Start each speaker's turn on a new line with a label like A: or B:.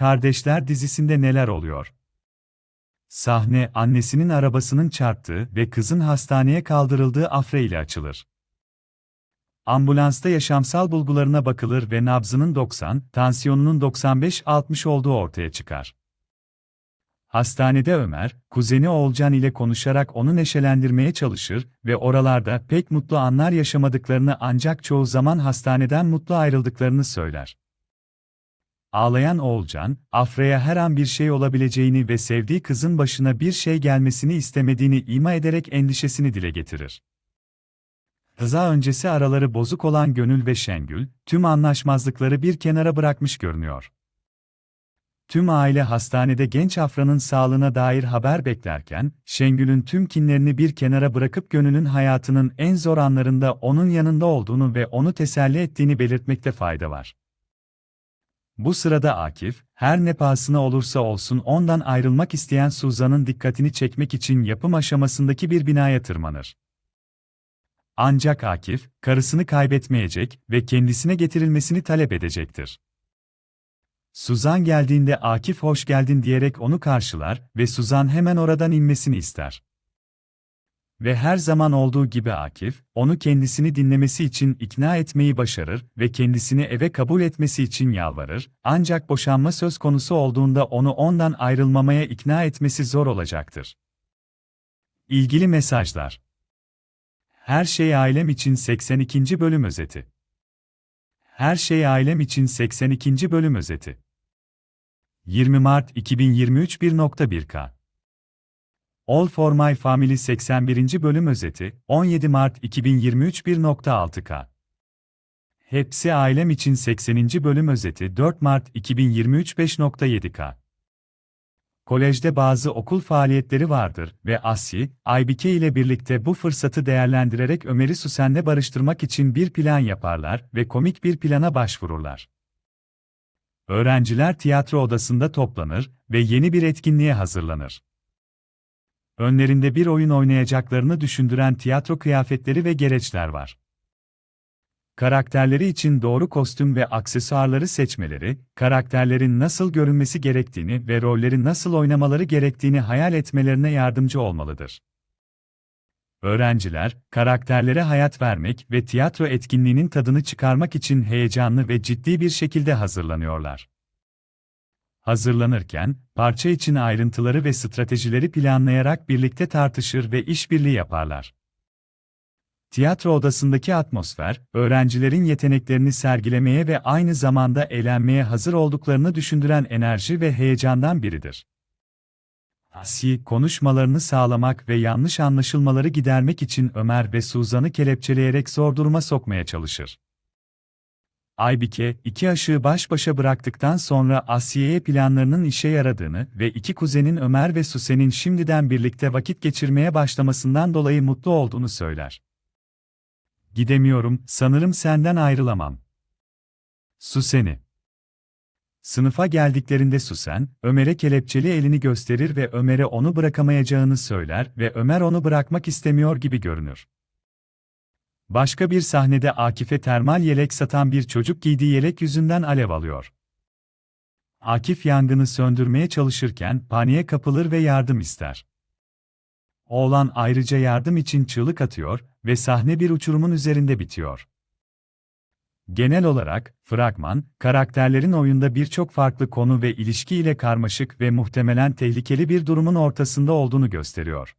A: Kardeşler dizisinde neler oluyor? Sahne, annesinin arabasının çarptığı ve kızın hastaneye kaldırıldığı afre ile açılır. Ambulansta yaşamsal bulgularına bakılır ve nabzının 90, tansiyonunun 95-60 olduğu ortaya çıkar. Hastanede Ömer, kuzeni Oğulcan ile konuşarak onu neşelendirmeye çalışır ve oralarda pek mutlu anlar yaşamadıklarını ancak çoğu zaman hastaneden mutlu ayrıldıklarını söyler. Ağlayan Oğulcan, Afra'ya her an bir şey olabileceğini ve sevdiği kızın başına bir şey gelmesini istemediğini ima ederek endişesini dile getirir. Rıza öncesi araları bozuk olan Gönül ve Şengül, tüm anlaşmazlıkları bir kenara bırakmış görünüyor. Tüm aile hastanede genç Afra'nın sağlığına dair haber beklerken, Şengül'ün tüm kinlerini bir kenara bırakıp Gönül'ün hayatının en zor anlarında onun yanında olduğunu ve onu teselli ettiğini belirtmekte fayda var. Bu sırada Akif, her ne pahasına olursa olsun ondan ayrılmak isteyen Suzan'ın dikkatini çekmek için yapım aşamasındaki bir binaya tırmanır. Ancak Akif, karısını kaybetmeyecek ve kendisine getirilmesini talep edecektir. Suzan geldiğinde Akif hoş geldin diyerek onu karşılar ve Suzan hemen oradan inmesini ister. Ve her zaman olduğu gibi Akif, onu kendisini dinlemesi için ikna etmeyi başarır ve kendisini eve kabul etmesi için yalvarır, ancak boşanma söz konusu olduğunda onu ondan ayrılmamaya ikna etmesi zor olacaktır. İlgili mesajlar Her Şey Ailem için 82. Bölüm Özeti Her Şey Ailem için 82. Bölüm Özeti 20 Mart 2023 1.1K All for My Family 81. Bölüm Özeti 17 Mart 2023 1.6K Hepsi Ailem için 80. Bölüm Özeti 4 Mart 2023 5.7K Kolejde bazı okul faaliyetleri vardır ve Asyi, Aybike ile birlikte bu fırsatı değerlendirerek Ömer'i Susen'le barıştırmak için bir plan yaparlar ve komik bir plana başvururlar. Öğrenciler tiyatro odasında toplanır ve yeni bir etkinliğe hazırlanır. Önlerinde bir oyun oynayacaklarını düşündüren tiyatro kıyafetleri ve gereçler var. Karakterleri için doğru kostüm ve aksesuarları seçmeleri, karakterlerin nasıl görünmesi gerektiğini ve rolleri nasıl oynamaları gerektiğini hayal etmelerine yardımcı olmalıdır. Öğrenciler, karakterlere hayat vermek ve tiyatro etkinliğinin tadını çıkarmak için heyecanlı ve ciddi bir şekilde hazırlanıyorlar. Hazırlanırken, parça için ayrıntıları ve stratejileri planlayarak birlikte tartışır ve işbirliği yaparlar. Tiyatro odasındaki atmosfer, öğrencilerin yeteneklerini sergilemeye ve aynı zamanda eğlenmeye hazır olduklarını düşündüren enerji ve heyecandan biridir. Asi, konuşmalarını sağlamak ve yanlış anlaşılmaları gidermek için Ömer ve Suzan'ı kelepçeleyerek zor duruma sokmaya çalışır. Aybike, iki aşığı baş başa bıraktıktan sonra Asiye'ye planlarının işe yaradığını ve iki kuzenin Ömer ve Susen'in şimdiden birlikte vakit geçirmeye başlamasından dolayı mutlu olduğunu söyler. Gidemiyorum, sanırım senden ayrılamam. Susen'i Sınıfa geldiklerinde Susen, Ömer'e kelepçeli elini gösterir ve Ömer'e onu bırakamayacağını söyler ve Ömer onu bırakmak istemiyor gibi görünür. Başka bir sahnede Akif'e termal yelek satan bir çocuk giydiği yelek yüzünden alev alıyor. Akif yangını söndürmeye çalışırken paniğe kapılır ve yardım ister. Oğlan ayrıca yardım için çığlık atıyor ve sahne bir uçurumun üzerinde bitiyor. Genel olarak, fragman, karakterlerin oyunda birçok farklı konu ve ilişki ile karmaşık ve muhtemelen tehlikeli bir durumun ortasında olduğunu gösteriyor.